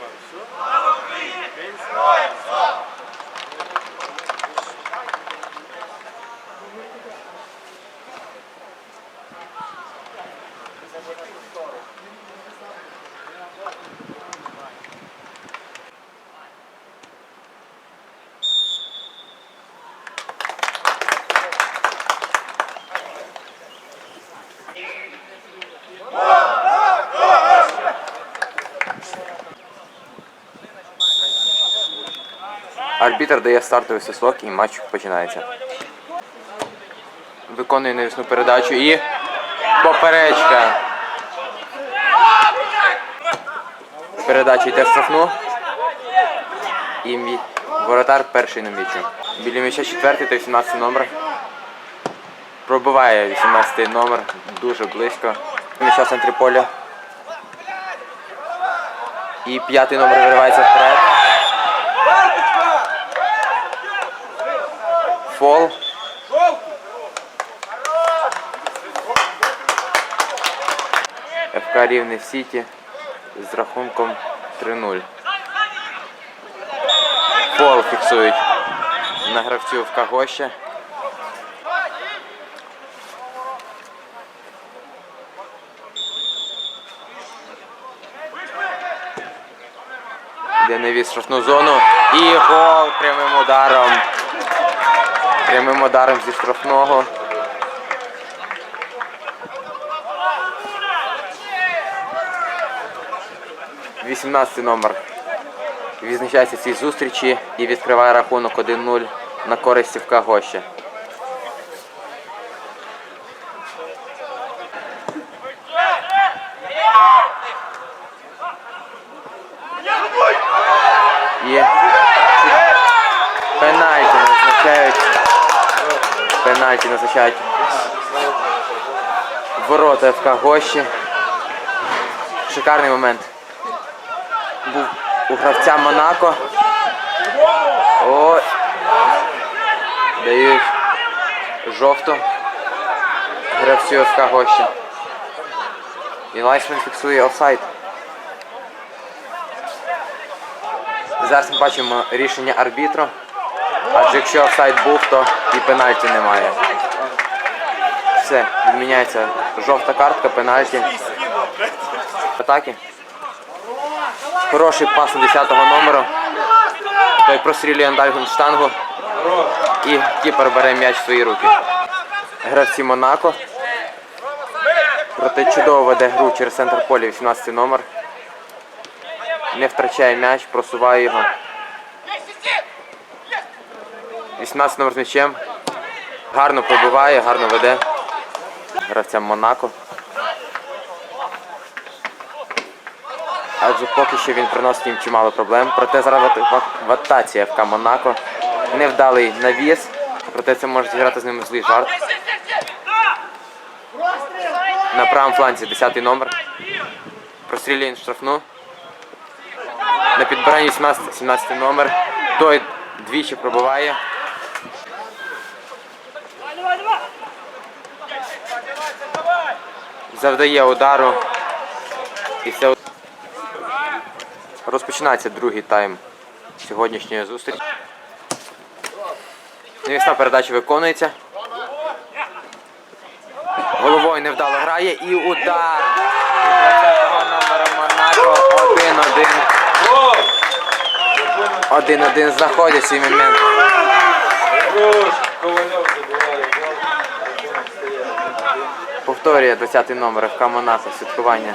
вам. Все. Слава Україні! Героям слава! Арбітр дає стартовий свисток і матч починається. Виконує навісну передачу і поперечка. Передача йде в штрафну. І воротар перший на м'ячі. Біля м'яча четвертий та 18 номер. Пробиває 18 номер дуже близько. М'яча в центрі поля. І п'ятий номер виривається вперед. Фол. ФК Рівне Сіті з рахунком 3-0. Фол фіксують на гравцю ФК Гоща. Йде навіс в штрафну зону. І гол прямим ударом. Прямим ударом зі штрафного. Вісімнадцятий номер відзначається цій зустрічі і відкриває рахунок 1-0 на користь Сівка Гоща. І пенальті назначають. Пенальті назначають. Ворота ФК Гощі. Шикарний момент. Був у гравця Монако. О, дають жовту гравцю ФК Гощі. І Лайсмен фіксує офсайд. Зараз ми бачимо рішення арбітру. Адже якщо офсайд був, то і пенальті немає. Все, відміняється жовта картка, пенальті. Атаки. Хороший пас на 10-го номеру. Той прострілює Андальгун штангу. І кіпер бере м'яч в свої руки. Гравці Монако. Проте чудово веде гру через центр поля 18 номер. Не втрачає м'яч, просуває його. 18 номер з м'ячем. Гарно пробиває, гарно веде. Гравцям Монако. Адже поки що він приносить їм чимало проблем. Проте зараз в- ФК Монако. Невдалий навіс. Проте це може зіграти з ними злий жарт. На правому фланзі 10 номер. Прострілює штрафну. На підбиранні 18, 17 номер. Той двічі пробиває. Завдає удару. І це розпочинається другий тайм сьогоднішньої зустрічі. Невісна передача виконується. Головою невдало грає і удар. Від 20-го номера Монако 1-1. 1-1 знаходять свій момент. Повторює 20-й номер ФК Монако святкування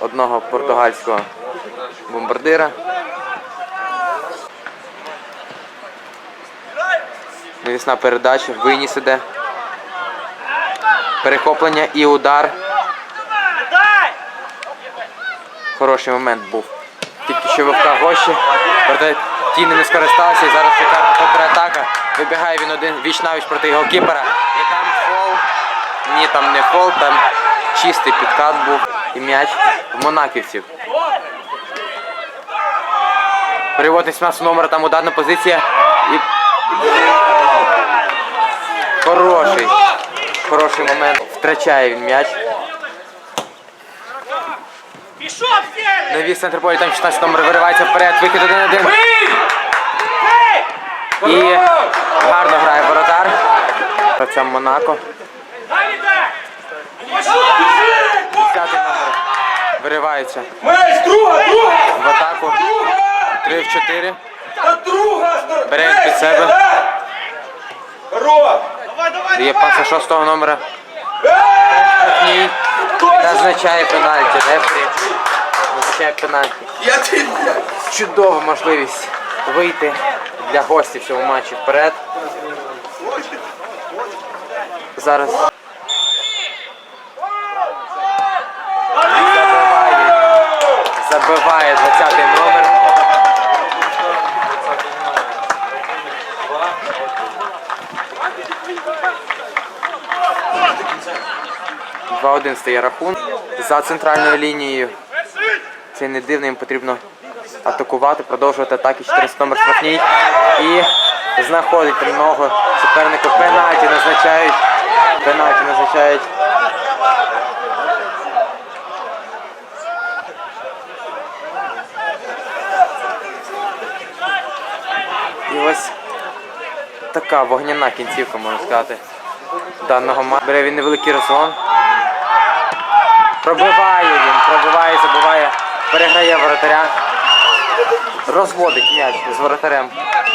одного португальського бомбардира. Навісна передача, виніс іде. Перехоплення і удар. Хороший момент був. Тільки що вивка гощі. Проте ті не скористалися і зараз шикарна контратака. Вибігає він один віч навіч проти там фол. Ні, там не фол, там чистий підкат був і м'яч в монаківців. Перевод 18 номера, там ударна позиція. І... Хороший. Хороший момент. Втрачає він м'яч. Навіс центр поля, там 16 номер виривається вперед, вихід 1-1. Бий! Бий! І гарно грає воротар. Це Монако. 10 номер виривається друга, друга! в атаку. 3 в 4. Та! Бере під себе. да! Хорош! Давай, давай, Дає пас на 6 номера. Ей! І назначає пенальті. Рефері назначає пенальті. Чудова можливість вийти для гостів в цьому матчі вперед. Зараз 2-1 стає рахун За центральною лінією. Це не дивно, їм потрібно атакувати, продовжувати атаки 14 номер штрафній. І знаходить ногу суперника пенальті, назначають. Пенальті назначають. І ось така вогняна кінцівка, можна сказати, даного матчу. Бере він невеликий розгон. Пробиває він, пробиває, забиває, переграє воротаря. Розводить м'яч з воротарем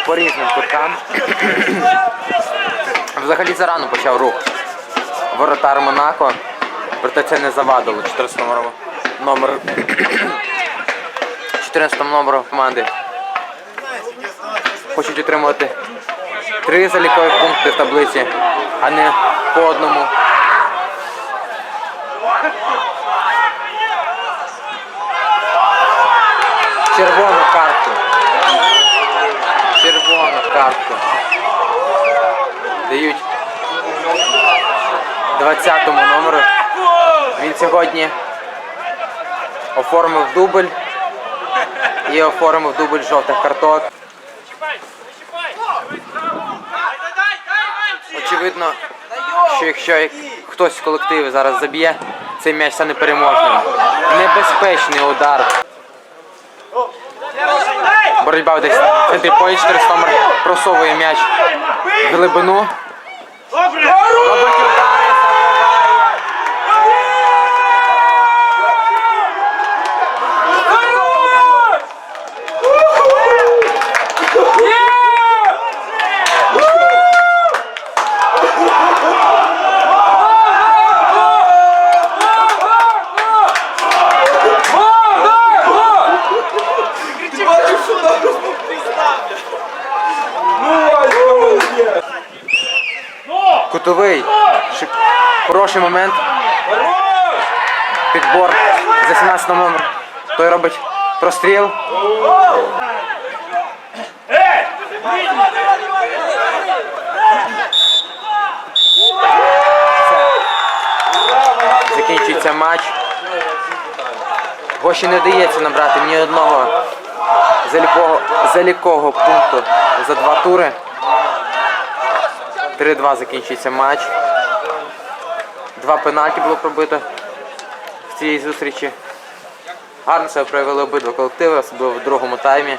по різним куткам. Взагалі зарано почав рух. Воротар Монако. Проте це не завадило 14 номеру номер 14 номеру команди. Хочуть отримувати три залікові пункти в таблиці, а не по одному. Червону картку. Червону картку. Дають 20-му номеру. Він сьогодні оформив дубль і оформив дубль жовтих карток. Очевидно, що якщо хтось з колективу зараз заб'є, цей м'яч стане переможним. Небезпечний удар. Боротьба десь в центрі поля 400 номер просовує м'яч в глибину. Добре! Робить удари, забиває. Ти бачиш, що там? Ну, Васька, молодець! Кутовий. Шик- Хороший момент. Підбор за 17 номер. Той робить простріл. Закінчується матч. Гоші не дається набрати ні одного залікого, пункту за два тури. 3-2 закінчується матч. Два пенальті було пробито в цій зустрічі. Гарно себе проявили обидва колективи, особливо в другому таймі.